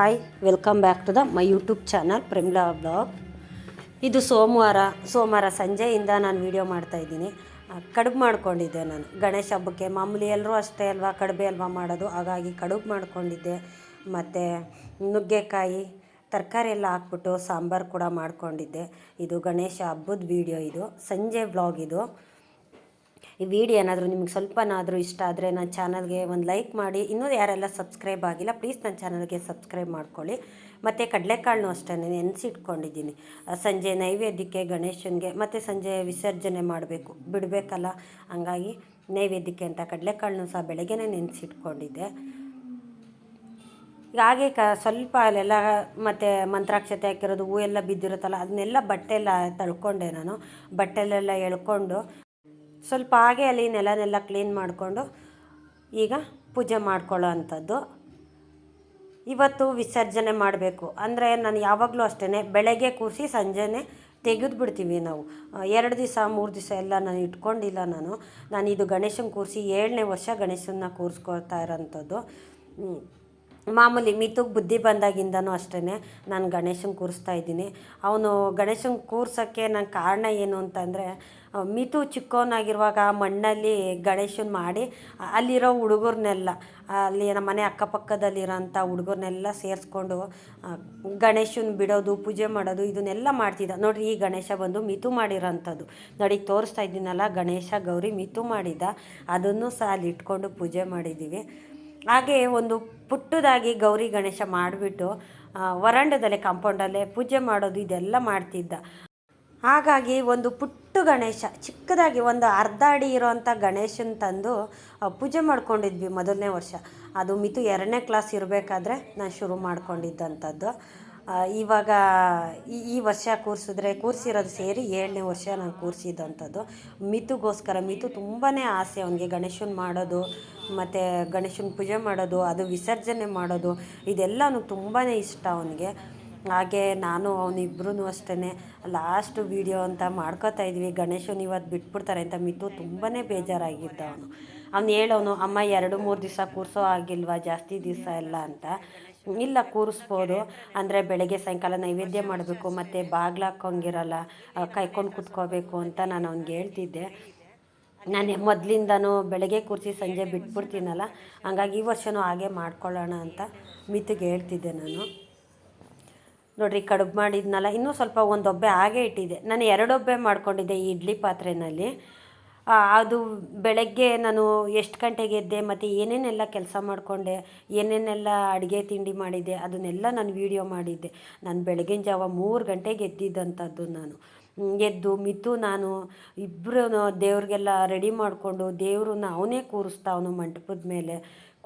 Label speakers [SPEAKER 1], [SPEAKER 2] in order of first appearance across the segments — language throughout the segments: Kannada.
[SPEAKER 1] Hi welcome back to the my YouTube channel Premla blog ಇದು ಸೋಮವಾರ ಸೋಮವಾರ ಸಂಜೆಯಿಂದ ನಾನು ವೀಡಿಯೋ ಮಾಡ್ತಾಯಿದ್ದೀನಿ ಕಡುಬು ಮಾಡ್ಕೊಂಡಿದ್ದೆ ನಾನು. ಗಣೇಶ ಹಬ್ಬಕ್ಕೆ ಮಾಮೂಲಿ ಎಲ್ಲರೂ ಅಷ್ಟೇ ಅಲ್ವಾ, ಕಡುಬೆ ಅಲ್ವಾ ಮಾಡೋದು. ಹಾಗಾಗಿ ಕಡುಬು ಮಾಡ್ಕೊಂಡಿದ್ದೆ. ಮತ್ತು ನುಗ್ಗೆಕಾಯಿ, ತರಕಾರಿ ಎಲ್ಲ ಹಾಕ್ಬಿಟ್ಟು ಸಾಂಬಾರು ಕೂಡ ಮಾಡ್ಕೊಂಡಿದ್ದೆ. ಇದು ಗಣೇಶ ಹಬ್ಬದ ವೀಡಿಯೋ ಇದು. ಸಂಜೆ ಬ್ಲಾಗ್ ಇದು. ಈ ವಿಡಿಯೋ ಏನಾದರೂ ನಿಮ್ಗೆ ಸ್ವಲ್ಪನಾದರೂ ಇಷ್ಟ ಆದರೆ ನನ್ನ ಚಾನಲ್ಗೆ ಒಂದು ಲೈಕ್ ಮಾಡಿ. ಇನ್ನೂ ಯಾರೆಲ್ಲ ಸಬ್ಸ್ಕ್ರೈಬ್ ಆಗಿಲ್ಲ ಪ್ಲೀಸ್ ನನ್ನ ಚಾನಲ್ಗೆ ಸಬ್ಸ್ಕ್ರೈಬ್ ಮಾಡ್ಕೊಳ್ಳಿ. ಮತ್ತು ಕಡಲೆಕಾಳನ್ನೂ ಅಷ್ಟೇ ನೆನೆಸಿಟ್ಕೊಂಡಿದ್ದೀನಿ. ಸಂಜೆ ನೈವೇದ್ಯಕ್ಕೆ ಗಣೇಶನಿಗೆ ಮತ್ತು ಸಂಜೆ ವಿಸರ್ಜನೆ ಮಾಡಬೇಕು. ಬಿಡಬೇಕಲ್ಲ? ಹಂಗಾಗಿ ನೈವೇದ್ಯಕ್ಕೆ ಅಂತ ಕಡಲೆಕಾಳನ್ನೂ ಸಹ ಬೆಳಗ್ಗೆನೇ ನೆನೆಸಿಟ್ಕೊಂಡಿದ್ದೆ. ಹಾಗೆ ಕ, ಸ್ವಲ್ಪ ಅಲ್ಲೆಲ್ಲ ಮತ್ತು ಮಂತ್ರಾಕ್ಷತೆ ಹಾಕಿರೋದು ಹೂ ಎಲ್ಲ ಬಿದ್ದಿರುತ್ತಲ್ಲ, ಅದನ್ನೆಲ್ಲ ಬಟ್ಟೆಲ್ಲ ತಳ್ಕೊಂಡೆ ನಾನು. ಬಟ್ಟೆಲೆಲ್ಲ ಎಳ್ಕೊಂಡು ಸ್ವಲ್ಪ ಹಾಗೆ ಅಲ್ಲಿ ನೆಲನೆಲ್ಲ ಕ್ಲೀನ್ ಮಾಡಿಕೊಂಡು ಈಗ ಪೂಜೆ ಮಾಡ್ಕೊಳ್ಳೋ ಅಂಥದ್ದು. ಇವತ್ತು ವಿಸರ್ಜನೆ ಮಾಡಬೇಕು. ಅಂದರೆ ನಾನು ಯಾವಾಗಲೂ ಅಷ್ಟೇ ಬೆಳಗ್ಗೆ ಕೂರಿಸಿ ಸಂಜೆನೇ ತೆಗೆದು ಬಿಡ್ತೀವಿ ನಾವು. ಎರಡು ದಿವಸ, ಮೂರು ದಿವಸ ಎಲ್ಲ ನಾನು ಇಟ್ಕೊಂಡಿಲ್ಲ ನಾನು. ನಾನು ಇದು ಗಣೇಶನ ಕೂರಿಸಿ ಏಳನೇ ವರ್ಷ ಗಣೇಶನ ಕೂರಿಸ್ಕೊಳ್ತಾ ಇರೋಂಥದ್ದು. ಮಾಮೂಲಿ ಮಿತುಗೆ ಬುದ್ಧಿ ಬಂದಾಗಿಂದನೂ ಅಷ್ಟೇ ನಾನು ಗಣೇಶನ ಕೂರಿಸ್ತಾ ಇದ್ದೀನಿ. ಅವನು ಗಣೇಶನ ಕೂರ್ಸೋಕ್ಕೆ ನನ್ನ ಕಾರಣ ಏನು ಅಂತಂದರೆ ಮಿತು ಚಿಕ್ಕವನಾಗಿರುವಾಗ ಮಣ್ಣಲ್ಲಿ ಗಣೇಶನ ಮಾಡಿ ಅಲ್ಲಿರೋ ಹುಡುಗರನ್ನೆಲ್ಲ ಅಲ್ಲಿ ನಮ್ಮ ಮನೆ ಅಕ್ಕಪಕ್ಕದಲ್ಲಿರೋಂಥ ಹುಡುಗರನ್ನೆಲ್ಲ ಸೇರಿಸ್ಕೊಂಡು ಗಣೇಶನ ಬಿಡೋದು, ಪೂಜೆ ಮಾಡೋದು, ಇದನ್ನೆಲ್ಲ ಮಾಡ್ತಿದ್ದ. ನೋಡಿರಿ, ಈ ಗಣೇಶ ಬಂದು ಮಿತು ಮಾಡಿರೋಂಥದ್ದು. ನೋಡಿ, ತೋರಿಸ್ತಾ ಇದ್ದೀನಲ್ಲ, ಗಣೇಶ ಗೌರಿ ಮಿತು ಮಾಡಿದ್ದ. ಅದನ್ನು ಸಹ ಅಲ್ಲಿ ಇಟ್ಕೊಂಡು ಪೂಜೆ ಮಾಡಿದ್ದೀವಿ. ಹಾಗೆ ಒಂದು ಪುಟ್ಟದಾಗಿ ಗೌರಿ ಗಣೇಶ ಮಾಡಿಬಿಟ್ಟು ವರಾಂಡದಲ್ಲಿ, ಕಾಂಪೌಂಡಲ್ಲೇ ಪೂಜೆ ಮಾಡೋದು ಇದೆಲ್ಲ ಮಾಡ್ತಿದ್ದ. ಹಾಗಾಗಿ ಒಂದು ಪುಟ್ಟು ಗಣೇಶ, ಚಿಕ್ಕದಾಗಿ ಒಂದು ಅರ್ಧ ಅಡಿ ಇರೋವಂಥ ಗಣೇಶನ ತಂದು ಪೂಜೆ ಮಾಡ್ಕೊಂಡಿದ್ವಿ ಮೊದಲನೇ ವರ್ಷ. ಅದು ಮಿತು ಎರಡನೇ ಕ್ಲಾಸ್ ಇರಬೇಕಾದ್ರೆ ನಾನು ಶುರು ಮಾಡ್ಕೊಂಡಿದ್ದಂಥದ್ದು. ಇವಾಗ ಈ ಈ ವರ್ಷ ಕೂರಿಸಿದ್ರೆ ಕೂರಿಸಿರೋದು ಸೇರಿ ಏಳನೇ ವರ್ಷ ನಾನು ಕೂರಿಸಿದಂಥದ್ದು. ಮಿತುಗೋಸ್ಕರ, ಮಿತು ತುಂಬಾ ಆಸೆ ಅವನಿಗೆ ಗಣೇಶನ ಮಾಡೋದು, ಮತ್ತು ಗಣೇಶನ ಪೂಜೆ ಮಾಡೋದು, ಅದು ವಿಸರ್ಜನೆ ಮಾಡೋದು, ಇದೆಲ್ಲನೂ ತುಂಬಾ ಇಷ್ಟ ಅವನಿಗೆ. ಹಾಗೆ ನಾನು ಅವನಿಬ್ರು ಅಷ್ಟೇ ಲಾಸ್ಟ್ ವೀಡಿಯೋ ಅಂತ ಮಾಡ್ಕೋತಾ ಇದ್ವಿ, ಗಣೇಶನ ಇವತ್ತು ಬಿಟ್ಬಿಡ್ತಾರೆ ಅಂತ ಮಿತು ತುಂಬಾ ಬೇಜಾರಾಗಿದ್ದ ಅವನು. ಅವ್ನು ಹೇಳೋನು ಅಮ್ಮ ಎರಡು ಮೂರು ದಿವಸ ಕೂರಿಸೋ ಆಗಿಲ್ವಾ ಜಾಸ್ತಿ ದಿವಸ ಎಲ್ಲ ಅಂತ. ಇಲ್ಲ ಕೂರಿಸ್ಬೋದು. ಅಂದರೆ ಬೆಳಗ್ಗೆ ಸಾಯಂಕಾಲ ನೈವೇದ್ಯ ಮಾಡಬೇಕು ಮತ್ತು ಬಾಗ್ಲು ಹಾಕೋಂಗಿರಲ್ಲ ಕಾಯ್ಕೊಂಡು ಕುತ್ಕೋಬೇಕು ಅಂತ ನಾನು ಅವ್ನಿಗೆ ಹೇಳ್ತಿದ್ದೆ. ನಾನು ಮೊದಲಿಂದನೂ ಬೆಳಗ್ಗೆ ಕೂರಿಸಿ ಸಂಜೆ ಬಿಟ್ಬಿಡ್ತೀನಲ್ಲ ಹಂಗಾಗಿ ಈ ವರ್ಷವೂ ಹಾಗೆ ಮಾಡ್ಕೊಳ್ಳೋಣ ಅಂತ ಮಿತಿಗೆ ಹೇಳ್ತಿದ್ದೆ ನಾನು. ನೋಡಿರಿ ಕಡುಬು ಮಾಡಿದ್ನಲ್ಲ ಇನ್ನೂ ಸ್ವಲ್ಪ ಒಂದು ಒಬ್ಬೆ ಹಾಗೆ ಇಟ್ಟಿದ್ದೆ. ನಾನು ಎರಡೊಬ್ಬೆ ಮಾಡ್ಕೊಂಡಿದ್ದೆ ಈ ಇಡ್ಲಿ ಪಾತ್ರೆಯಲ್ಲಿ ಆ, ಅದು ಬೆಳಗ್ಗೆ ನಾನು ಎಷ್ಟು ಗಂಟೆಗೆ ಎದ್ದೆ, ಮತ್ತು ಏನೇನೆಲ್ಲ ಕೆಲಸ ಮಾಡಿಕೊಂಡೆ, ಏನೇನೆಲ್ಲ ಅಡುಗೆ ತಿಂಡಿ ಮಾಡಿದ್ದೆ, ಅದನ್ನೆಲ್ಲ ನಾನು ವೀಡಿಯೋ ಮಾಡಿದ್ದೆ. ನಾನು ಬೆಳಗಿನ ಜಾವ ಮೂರು ಗಂಟೆಗೆ ಎದ್ದಿದ್ದಂಥದ್ದು ನಾನು. ಎದ್ದು ಮಿತು ನಾನು ಇಬ್ಬರು ದೇವ್ರಿಗೆಲ್ಲ ರೆಡಿ ಮಾಡಿಕೊಂಡು ದೇವ್ರನ್ನ ಅವನೇ ಕೂರಿಸ್ತಾ ಅವನು ಮಂಟಪದ ಮೇಲೆ.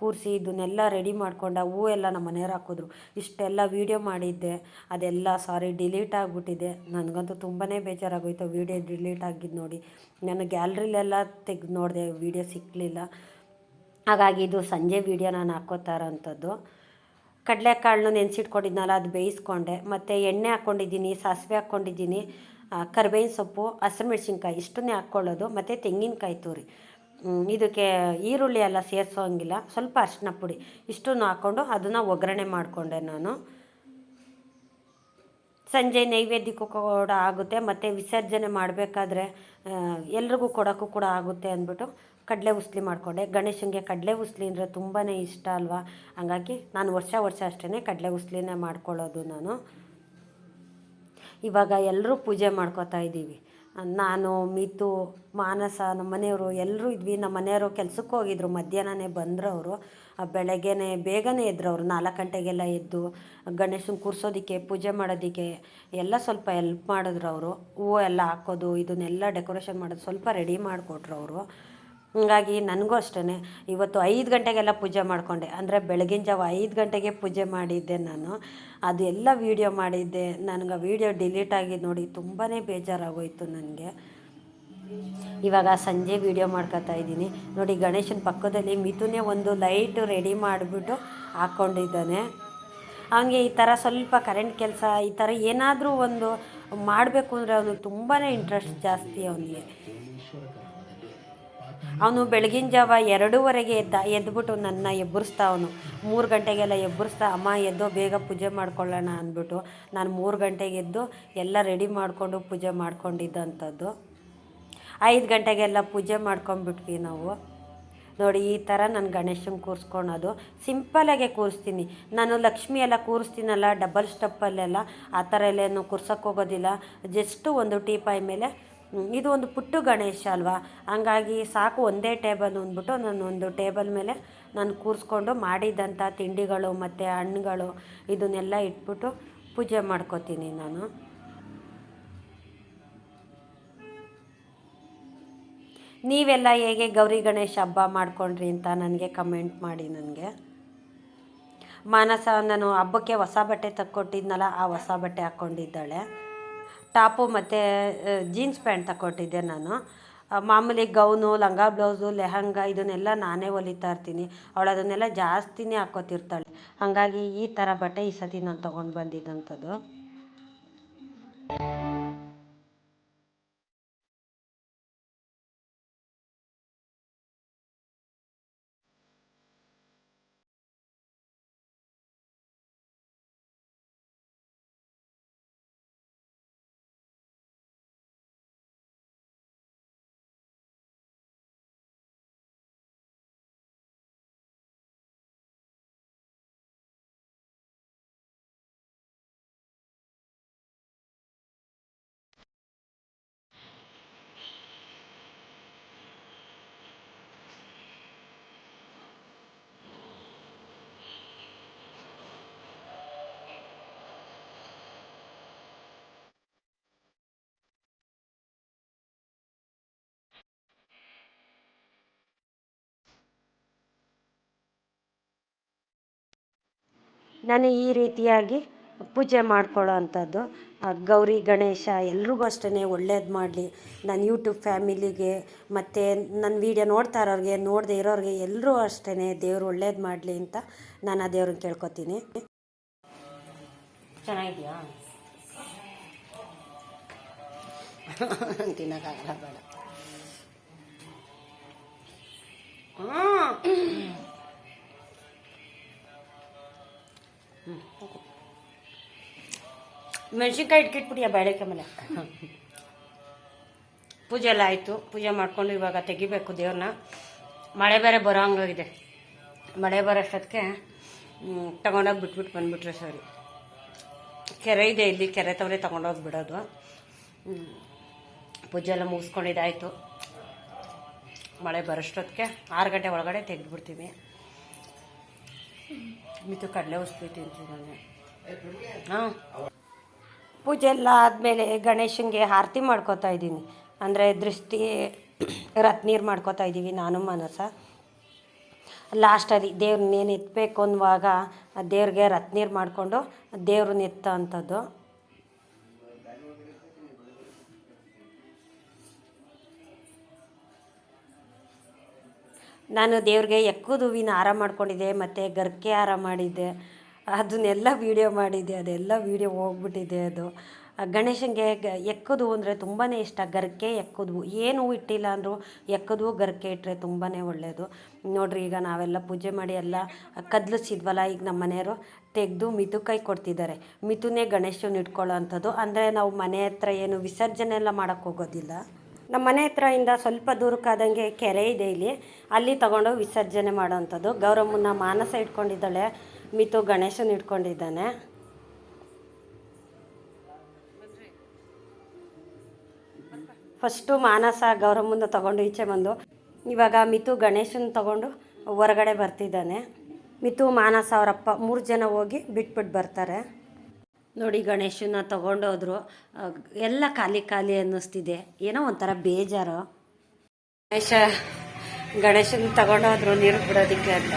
[SPEAKER 1] ಕೂರಿಸಿ ಇದನ್ನೆಲ್ಲ ರೆಡಿ ಮಾಡ್ಕೊಂಡ ಹೂ ಎಲ್ಲ ನಮ್ಮ ಮನೆಯವ್ರು ಹಾಕಿದ್ರು. ಇಷ್ಟೆಲ್ಲ ವೀಡಿಯೋ ಮಾಡಿದ್ದೆ. ಅದೆಲ್ಲ ಸಾರಿ ಡಿಲೀಟ್ ಆಗಿಬಿಟ್ಟಿದೆ. ನನಗಂತೂ ತುಂಬಾ ಬೇಜಾರಾಗೋಯ್ತು ವೀಡಿಯೋ ಡಿಲೀಟ್ ಆಗಿದ್ದು ನೋಡಿ. ನಾನು ಗ್ಯಾಲ್ರಿಲೆಲ್ಲ ತೆಗೆದು ನೋಡಿದೆ ವೀಡಿಯೋ ಸಿಕ್ಕಲಿಲ್ಲ ಹಾಗಾಗಿ ಇದು ಸಂಜೆ ವೀಡಿಯೋ ನಾನು ಹಾಕೋತಾ ಇರೋಂಥದ್ದು. ಕಡಲೆಕಾಳನ್ನು ನೆನೆಸಿಟ್ಕೊಂಡಿದ್ನಲ್ಲ, ಅದು ಬೇಯಿಸ್ಕೊಂಡೆ. ಮತ್ತು ಎಣ್ಣೆ ಹಾಕ್ಕೊಂಡಿದ್ದೀನಿ ಸಾಸಿವೆ ಹಾಕ್ಕೊಂಡಿದ್ದೀನಿ ಕರ್ಬೇವಿನ ಸೊಪ್ಪು ಹಸಿಮೆಣ್ಸಿನ್ಕಾಯಿ ಇಷ್ಟನ್ನೇ ಹಾಕ್ಕೊಳ್ಳೋದು, ಮತ್ತು ತೆಂಗಿನಕಾಯಿ ತುರಿ. ಇದಕ್ಕೆ ಈರುಳ್ಳಿ ಎಲ್ಲ ಸೇರಿಸೋಂಗಿಲ್ಲ, ಸ್ವಲ್ಪ ಅರಿಶಿನ ಪುಡಿ ಇಷ್ಟನ್ನು ಹಾಕ್ಕೊಂಡು ಅದನ್ನು ಒಗ್ಗರಣೆ ಮಾಡಿಕೊಂಡೆ ನಾನು. ಸಂಜೆ ನೈವೇದ್ಯಕ್ಕೂ ಕೂಡ ಆಗುತ್ತೆ, ಮತ್ತು ವಿಸರ್ಜನೆ ಮಾಡಬೇಕಾದ್ರೆ ಎಲ್ರಿಗೂ ಕೊಡೋಕ್ಕೂ ಕೂಡ ಆಗುತ್ತೆ ಅಂದ್ಬಿಟ್ಟು ಕಡಲೆ ಉಸ್ಲಿ ಮಾಡಿಕೊಂಡೆ. ಗಣೇಶನಿಗೆ ಕಡಲೆ ಉಸ್ಲಿ ಅಂದರೆ ತುಂಬಾ ಇಷ್ಟ ಅಲ್ವಾ? ಹಂಗಾಗಿ ನಾನು ವರ್ಷ ವರ್ಷ ಅಷ್ಟೇ ಕಡಲೆ ಉಸ್ಲಿನೇ ಮಾಡ್ಕೊಳ್ಳೋದು ನಾನು. ಇವಾಗ ಎಲ್ಲರೂ ಪೂಜೆ ಮಾಡ್ಕೋತಾ ಇದ್ದೀವಿ. ನಾನು, ಮಿತು, ಮಾನಸ ನಮ್ಮ ಮನೆಯವರು ಎಲ್ಲರೂ ಇದ್ವಿ. ನಮ್ಮ ಮನೆಯವರು ಕೆಲ್ಸಕ್ಕೆ ಹೋಗಿದ್ರು. ಮಧ್ಯಾಹ್ನನೇ ಬಂದರು ಅವರು ಬೇಗನೆ ಎದ್ರು ಅವರು. ನಾಲ್ಕು ಗಂಟೆಗೆಲ್ಲ ಎದ್ದು ಗಣೇಶನ ಕೂರಿಸೋದಕ್ಕೆ, ಪೂಜೆ ಮಾಡೋದಕ್ಕೆ ಎಲ್ಲ ಸ್ವಲ್ಪ ಎಲ್ಪ್ ಮಾಡಿದ್ರು ಅವರು. ಹೂವು ಎಲ್ಲ ಹಾಕೋದು, ಇದನ್ನೆಲ್ಲ ಡೆಕೋರೇಷನ್ ಮಾಡೋದು ಸ್ವಲ್ಪ ರೆಡಿ ಮಾಡಿಕೊಟ್ರು ಅವರು. ಹಂಗಾಗಿ ನನಗೂ ಅಷ್ಟೇ ಇವತ್ತು ಐದು ಗಂಟೆಗೆಲ್ಲ ಪೂಜೆ ಮಾಡಿಕೊಂಡೆ. ಅಂದರೆ ಬೆಳಗಿನ ಜಾವ ಐದು ಗಂಟೆಗೆ ಪೂಜೆ ಮಾಡಿದ್ದೆ ನಾನು. ಅದು ಎಲ್ಲ ವೀಡಿಯೋ ಮಾಡಿದ್ದೆ. ನನಗೆ ವೀಡಿಯೋ ಡಿಲೀಟ್ ಆಗಿದ್ದು ನೋಡಿ ತುಂಬಾ ಬೇಜಾರಾಗೋಯಿತು ನನಗೆ. ಇವಾಗ ಸಂಜೆ ವೀಡಿಯೋ ಮಾಡ್ಕೊತಾ ಇದ್ದೀನಿ. ನೋಡಿ ಗಣೇಶನ ಪಕ್ಕದಲ್ಲಿ ಮಿಥುನೇ ಒಂದು ಲೈಟು ರೆಡಿ ಮಾಡಿಬಿಟ್ಟು ಹಾಕ್ಕೊಂಡಿದ್ದಾನೆ ಅವನಿಗೆ ಈ ಥರ ಸ್ವಲ್ಪ ಕರೆಂಟ್ ಕೆಲಸ, ಈ ಥರ ಏನಾದರೂ ಒಂದು ಮಾಡಬೇಕು ಅಂದರೆ ಅವನಿಗೆ ತುಂಬಾ ಇಂಟ್ರೆಸ್ಟ್ ಜಾಸ್ತಿ ಅವನಿಗೆ. ಅವನು ಬೆಳಗಿನ ಜಾವ ಎರಡೂವರೆಗೆ ಎದ್ದ, ಎದ್ಬಿಟ್ಟು ನನ್ನ ಎಬ್ಬರಿಸ್ತಾ ಅವನು. ಮೂರು ಗಂಟೆಗೆಲ್ಲ ಎಬ್ಬರಿಸ್ತಾ, ಅಮ್ಮ, ಎದ್ದೋ ಬೇಗ ಪೂಜೆ ಮಾಡ್ಕೊಳ್ಳೋಣ ಅಂದ್ಬಿಟ್ಟು ನಾನು ಮೂರು ಗಂಟೆಗೆ ಎದ್ದು ಎಲ್ಲ ರೆಡಿ ಮಾಡಿಕೊಂಡು ಪೂಜೆ ಮಾಡ್ಕೊಂಡಿದ್ದಂಥದ್ದು. ಐದು ಗಂಟೆಗೆಲ್ಲ ಪೂಜೆ ಮಾಡ್ಕೊಂಬಿಟ್ವಿ ನಾವು. ನೋಡಿ, ಈ ಥರ ನಾನು ಗಣೇಶನ ಕೂರಿಸ್ಕೊಳೋದು. ಸಿಂಪಲಾಗೆ ಕೂರಿಸ್ತೀನಿ. ನಾನು ಲಕ್ಷ್ಮಿ ಎಲ್ಲ ಕೂರಿಸ್ತೀನಲ್ಲ, ಡಬಲ್ ಸ್ಟೆಪ್ಪಲ್ಲೆಲ್ಲ, ಆ ಥರ ಎಲ್ಲೇನು ಕೂರ್ಸೋಕ್ಕೋಗೋದಿಲ್ಲ ಜಸ್ಟು ಒಂದು ಟೀಪಾಯ್ ಮೇಲೆ ಇದು ಒಂದು ಪುಟ್ಟು ಗಣೇಶ ಅಲ್ವಾ? ಹಂಗಾಗಿ ಸಾಕು ಒಂದೇ ಟೇಬಲ್ ಅಂದ್ಬಿಟ್ಟು ನಾನು ಒಂದು ಟೇಬಲ್ ಮೇಲೆ ನಾನು ಕೂರಿಸ್ಕೊಂಡು ಮಾಡಿದಂಥ ತಿಂಡಿಗಳು ಮತ್ತು ಹಣ್ಣುಗಳು ಇದನ್ನೆಲ್ಲ ಇಟ್ಬಿಟ್ಟು ಪೂಜೆ ಮಾಡ್ಕೋತೀನಿ ನಾನು. ನೀವೆಲ್ಲ ಹೇಗೆ ಗೌರಿ ಗಣೇಶ ಹಬ್ಬ ಮಾಡ್ಕೊಂಡ್ರಿ ಅಂತ ನನಗೆ ಕಮೆಂಟ್ ಮಾಡಿ ನನಗೆ. ಮಾನಸ ನಾನು ಹಬ್ಬಕ್ಕೆ ಹೊಸ ಬಟ್ಟೆ ತಕ್ಕೊಟ್ಟಿದ್ನಲ್ಲ, ಆ ಹೊಸ ಬಟ್ಟೆ ಹಾಕ್ಕೊಂಡಿದ್ದಾಳೆ. ಟಾಪು ಮತ್ತು ಜೀನ್ಸ್ ಪ್ಯಾಂಟ್ ತಗೊಟ್ಟಿದ್ದೆ ನಾನು. ಮಾಮೂಲಿ ಗೌನು, ಲಂಗ ಬ್ಲೌಸು, ಲೆಹಂಗ ಇದನ್ನೆಲ್ಲ ನಾನೇ ಹೊಲಿತಾ ಇರ್ತೀನಿ. ಅವಳು ಅದನ್ನೆಲ್ಲ ಜಾಸ್ತಿನೇ ಹಾಕೋತಿರ್ತಾಳೆ ಹಾಗಾಗಿ ಈ ಥರ ಬಟ್ಟೆ ಈ ಸತಿ ನಾನು ತೊಗೊಂಡು ಬಂದಿದ್ದಂಥದ್ದು ನಾನು ಈ ರೀತಿಯಾಗಿ ಪೂಜೆ ಮಾಡ್ಕೊಳ್ಳೋ ಅಂಥದ್ದು. ಗೌರಿ ಗಣೇಶ ಎಲ್ರಿಗೂ ಅಷ್ಟೇ ಒಳ್ಳೇದು ಮಾಡಲಿ. ನನ್ನ ಯೂಟ್ಯೂಬ್ ಫ್ಯಾಮಿಲಿಗೆ ಮತ್ತು ನನ್ನ ವೀಡಿಯೋ ನೋಡ್ತಾ ಇರೋರಿಗೆ ನೋಡದೆ ಇರೋರಿಗೆ ಎಲ್ಲರೂ ಅಷ್ಟೇ ದೇವ್ರು ಒಳ್ಳೇದು ಮಾಡಲಿ ಅಂತ ನಾನು ಆ ದೇವ್ರನ್ನ ಕೇಳ್ಕೊತೀನಿ. ಚೆನ್ನಾಗಿದೆಯಾ? ತಿನ್ನೋಕ್ಕಾಗಲ್ಲ ಬೇಡ. ಮೆಣಸಿನ್ಕಾಯಿ ಇಟ್ಕಿಟ್ಬಿಡಿಯ ಬೇಳೆಕೆ ಮೇಲೆ? ಪೂಜೆ ಎಲ್ಲ ಆಯಿತು. ಪೂಜೆ ಮಾಡ್ಕೊಂಡು ಇವಾಗ ತೆಗಿಬೇಕು ದೇವ್ರನ್ನ. ಮಳೆ ಬೇರೆ ಬರೋ ಹಂಗಾಗಿದೆ. ಮಳೆ ಬರೋಷ್ಟೊತ್ತಿಗೆ ತಗೊಂಡೋಗಿ ಬಿಟ್ಬಿಟ್ಟು ಬಂದುಬಿಟ್ರೆ ಸರಿ. ಕೆರೆ ಇದೆ ಇಲ್ಲಿ, ಕೆರೆ ತವರೆ ತೊಗೊಂಡೋಗಿ ಬಿಡೋದು. ಪೂಜೆ ಎಲ್ಲ ಮುಗಿಸ್ಕೊಂಡಿದ್ದಾಯಿತು. ಮಳೆ ಬರೋಷ್ಟೊತ್ತಿಗೆ ಆರು ಗಂಟೆ ಒಳಗಡೆ ತೆಗೆದ್ಬಿಡ್ತೀನಿ ಮಿತು ಕಡಲೆ ತಿಂತೀನಿ ಹಾಂ ಪೂಜೆ ಎಲ್ಲ ಆದಮೇಲೆ ಗಣೇಶನಿಗೆ ಆರತಿ ಮಾಡ್ಕೋತಾ ಇದ್ದೀನಿ ಅಂದರೆ ದೃಷ್ಟಿ ರತ್ನೀರು ಮಾಡ್ಕೋತಾ ಇದ್ದೀವಿ ನಾನು ಮನಸ ಲಾಸ್ಟಲ್ಲಿ ದೇವ್ರನ್ನೇನು ಎತ್ತಬೇಕು ಅನ್ನುವಾಗ ದೇವ್ರಿಗೆ ರತ್ನೀರು ಮಾಡಿಕೊಂಡು ದೇವ್ರನ್ನ ಎತ್ತ ಅಂಥದ್ದು ನಾನು ದೇವ್ರಿಗೆ ಎಕ್ಕದ ಹೂವಿನ ಹಾರ ಮಾಡ್ಕೊಂಡಿದ್ದೆ, ಮತ್ತು ಗರ್ಕೆ ಹಾರ ಮಾಡಿದ್ದೆ. ಅದನ್ನೆಲ್ಲ ವೀಡಿಯೋ ಮಾಡಿದ್ದೆ, ಅದೆಲ್ಲ ವೀಡಿಯೋ ಹೋಗ್ಬಿಟ್ಟಿದೆ ಅದು. ಗಣೇಶನಿಗೆ ಗ, ಎಕ್ಕದು ಅಂದರೆ ತುಂಬಾ ಇಷ್ಟ. ಗರ್ಕೆ ಎಕ್ಕದು. ಏನು ಇಟ್ಟಿಲ್ಲ ಅಂದರೂ ಎಕ್ಕದು, ಗರ್ಕೆ ಇಟ್ಟರೆ ತುಂಬಾ ಒಳ್ಳೆಯದು ನೋಡ್ರಿ, ಈಗ ನಾವೆಲ್ಲ ಪೂಜೆ ಮಾಡಿ ಎಲ್ಲ ಕದ್ಲಿಸಿದ್ವಲ್ಲ, ಈಗ ನಮ್ಮ ಮನೆಯವರು ತೆಗೆದು ಮಿತು ಕೈ ಕೊಡ್ತಿದ್ದಾರೆ. ಮಿತುನೇ ಗಣೇಶನ ಇಟ್ಕೊಳ್ಳೋ ಅಂಥದ್ದು. ಅಂದರೆ ನಾವು ಮನೆ ಹತ್ರ ಏನು ವಿಸರ್ಜನೆ ಎಲ್ಲ ಮಾಡೋಕ್ಕೆ ಹೋಗೋದಿಲ್ಲ. ನಮ್ಮ ಮನೆ ಹತ್ರದಿಂದ ಸ್ವಲ್ಪ ದೂರಕ್ಕಾದಂಗೆ ಕೆರೆ ಇದೆ ಇಲ್ಲಿ. ಅಲ್ಲಿ ತಗೊಂಡು ವಿಸರ್ಜನೆ ಮಾಡೋವಂಥದ್ದು. ಗೌರಮ್ಮನ ಮಾನಸ ಇಟ್ಕೊಂಡಿದ್ದಾಳೆ. ಮಿತು ಗಣೇಶನ ಇಟ್ಕೊಂಡಿದ್ದಾನೆ. ಫಸ್ಟು ಮಾನಸ ಗೌರಮ್ಮನ ತಗೊಂಡು ಈಚೆ ಬಂದು, ಇವಾಗ ಮಿತು ಗಣೇಶನ ತಗೊಂಡು ಹೊರಗಡೆ ಬರ್ತಿದ್ದಾನೆ. ಮಿತು, ಮಾನಸ ಅವರಪ್ಪ ಮೂರು ಜನ ಹೋಗಿ ಬಿಟ್ಬಿಟ್ಟು ಬರ್ತಾರೆ. ನೋಡಿ ಗಣೇಶನ ತಗೊಂಡೋದ್ರು. ಎಲ್ಲ ಖಾಲಿ ಖಾಲಿ ಅನ್ನಿಸ್ತಿದೆ. ಏನೋ ಒಂಥರ ಬೇಜಾರು. ಗಣೇಶ, ಗಣೇಶನ ತಗೊಂಡೋದ್ರು ನೀರು ಬಿಡೋದಕ್ಕೆ ಅಂತ.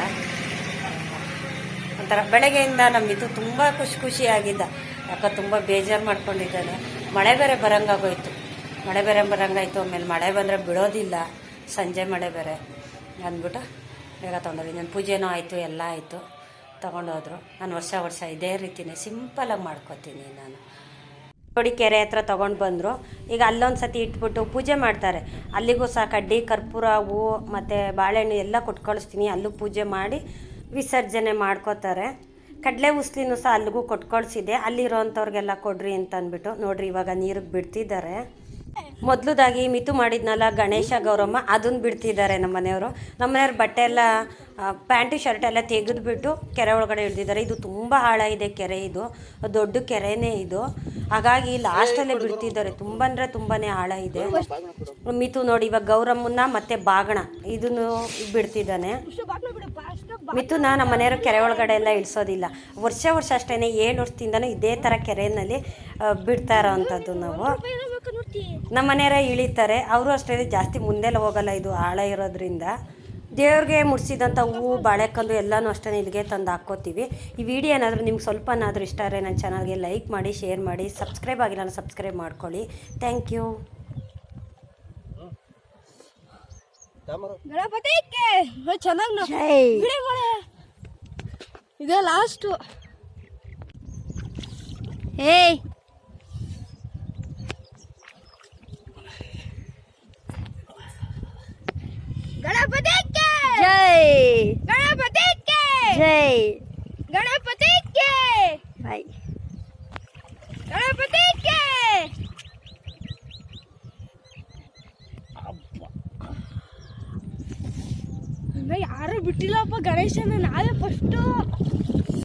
[SPEAKER 1] ಒಂಥರ ಬೆಳಗ್ಗೆಯಿಂದ ನಮ್ಮಿದ್ದು ತುಂಬ ಖುಷಿ ಖುಷಿಯಾಗಿದ್ದ ಯಾಕೆ ತುಂಬ ಬೇಜಾರು ಮಾಡ್ಕೊಂಡಿದ್ದಾನೆ. ಮಳೆ ಬೇರೆ ಬರಂಗಾಗೋಯ್ತು. ಮಳೆ ಬೇರೆ ಬರಂಗಾಯ್ತು. ಆಮೇಲೆ ಮಳೆ ಬಂದರೆ ಬಿಡೋದಿಲ್ಲ. ಸಂಜೆ ಮಳೆ ಬೇರೆ ಅಂದ್ಬಿಟ್ಟು ಬೇಗ ತೊಗೊಂಡೋಗಿ ನನ್ನ ಪೂಜೆನೂ ಆಯಿತು, ಎಲ್ಲ ಆಯಿತು. ತೊಗೊಂಡೋದ್ರು. ನಾನು ವರ್ಷ ವರ್ಷ ಇದೇ ರೀತಿನೇ ಸಿಂಪಲಾಗಿ ಮಾಡ್ಕೋತೀನಿ ನಾನು. ನೋಡಿ ಕೆರೆ ಹತ್ರ ತೊಗೊಂಡು ಬಂದರು. ಈಗ ಅಲ್ಲೊಂದು ಸತಿ ಇಟ್ಬಿಟ್ಟು ಪೂಜೆ ಮಾಡ್ತಾರೆ. ಅಲ್ಲಿಗೂ ಸಹ ಕಡ್ಡಿ, ಕರ್ಪೂರ ಹೂವು ಮತ್ತು ಬಾಳೆಹಣ್ಣು ಎಲ್ಲ ಕೊಟ್ಟು ಕಳಿಸ್ತೀನಿ. ಅಲ್ಲೂ ಪೂಜೆ ಮಾಡಿ ವಿಸರ್ಜನೆ ಮಾಡ್ಕೋತಾರೆ. ಕಡಲೆ ಉಸ್ಲಿನೂ ಸಹ ಅಲ್ಲಿಗೂ ಕೊಟ್ಟು ಕಳಿಸಿದೆ. ಅಲ್ಲಿರೋಂಥವ್ರಿಗೆಲ್ಲ ಕೊಡ್ರಿ ಅಂತ ಅಂದ್ಬಿಟ್ಟು ನೋಡ್ರಿ ಇವಾಗ ನೀರಿಗೆ ಬಿಡ್ತಿದ್ದಾರೆ. ಮೊದಲದಾಗಿ ಮಿತು ಮಾಡಿದ್ನಲ್ಲ ಗಣೇಶ ಗೌರಮ್ಮ ಅದನ್ನು ಬಿಡ್ತಿದ್ದಾರೆ ನಮ್ಮ ಮನೆಯವರು. ನಮ್ಮ ಮನೆಯವ್ರ ಬಟ್ಟೆ ಎಲ್ಲ ಪ್ಯಾಂಟು, ಶರ್ಟ್ ಎಲ್ಲ ತೆಗೆದುಬಿಟ್ಟು ಕೆರೆ ಒಳಗಡೆ ಇಳ್ದಿದ್ದಾರೆ. ಇದು ತುಂಬ ಆಳ ಇದೆ ಕೆರೆ ಇದು. ದೊಡ್ಡ ಕೆರೆನೇ ಇದು. ಹಾಗಾಗಿ ಲಾಸ್ಟಲ್ಲೇ ಬಿಡ್ತಿದ್ದಾರೆ. ತುಂಬ ಅಂದರೆ ತುಂಬಾ ಆಳ ಇದೆ ಮಿತು ನೋಡಿ ಇವಾಗ ಗೌರಮ್ಮನ್ನ ಮತ್ತು ಬಾಗಣ, ಇದನ್ನು ಬಿಡ್ತಿದ್ದಾನೆ. ಮಿಥುನ ನಮ್ಮ ಮನೆಯವರು ಕೆರೆ ಒಳಗಡೆ ಎಲ್ಲ ಇಳಿಸೋದಿಲ್ಲ. ವರ್ಷ ವರ್ಷ ಅಷ್ಟೇ ಏಳು ವರ್ಷದಿಂದನೂ ಇದೇ ಥರ ಕೆರೆಯಲ್ಲಿ ಬಿಡ್ತಾ ಇರೋವಂಥದ್ದು ನಾವು. ನಮ್ಮ ಮನೆಯವರೇ ಇಳಿತಾರೆ. ಅವರು ಅಷ್ಟೇ ಜಾಸ್ತಿ ಮುಂದೆಲ್ಲ ಹೋಗಲ್ಲ, ಇದು ಆಳ ಇರೋದ್ರಿಂದ. ದೇವ್ರಿಗೆ ಮುಡಿಸಿದಂಥ ಹೂವು ಬಾಳೆಕಂದು ಎಲ್ಲನೂ ಅಷ್ಟೇ ಇಲ್ಲಿಗೆ ತಂದು ಹಾಕ್ಕೋತೀವಿ. ಈ ವಿಡಿಯೋ ಏನಾದರೂ ನಿಮ್ಗೆ ಸ್ವಲ್ಪನಾದರೂ ಇಷ್ಟ ಆದರೆ ನನ್ನ ಚಾನಲ್ಗೆ ಲೈಕ್ ಮಾಡಿ ಶೇರ್ ಮಾಡಿ ಸಬ್ಸ್ಕ್ರೈಬ್ ಆಗಿಲ್ಲ ಸಬ್ಸ್ಕ್ರೈಬ್ ಮಾಡ್ಕೊಳ್ಳಿ. ಥ್ಯಾಂಕ್ ಯು
[SPEAKER 2] તમારો? ગણપતિ કે? હે
[SPEAKER 3] છનક
[SPEAKER 2] ન
[SPEAKER 3] ભીડે
[SPEAKER 2] પડે
[SPEAKER 3] ઇધર
[SPEAKER 2] જય. ગણપતિ જય. ಗಣೇಶನ ನಾವೇ ಫಸ್ಟು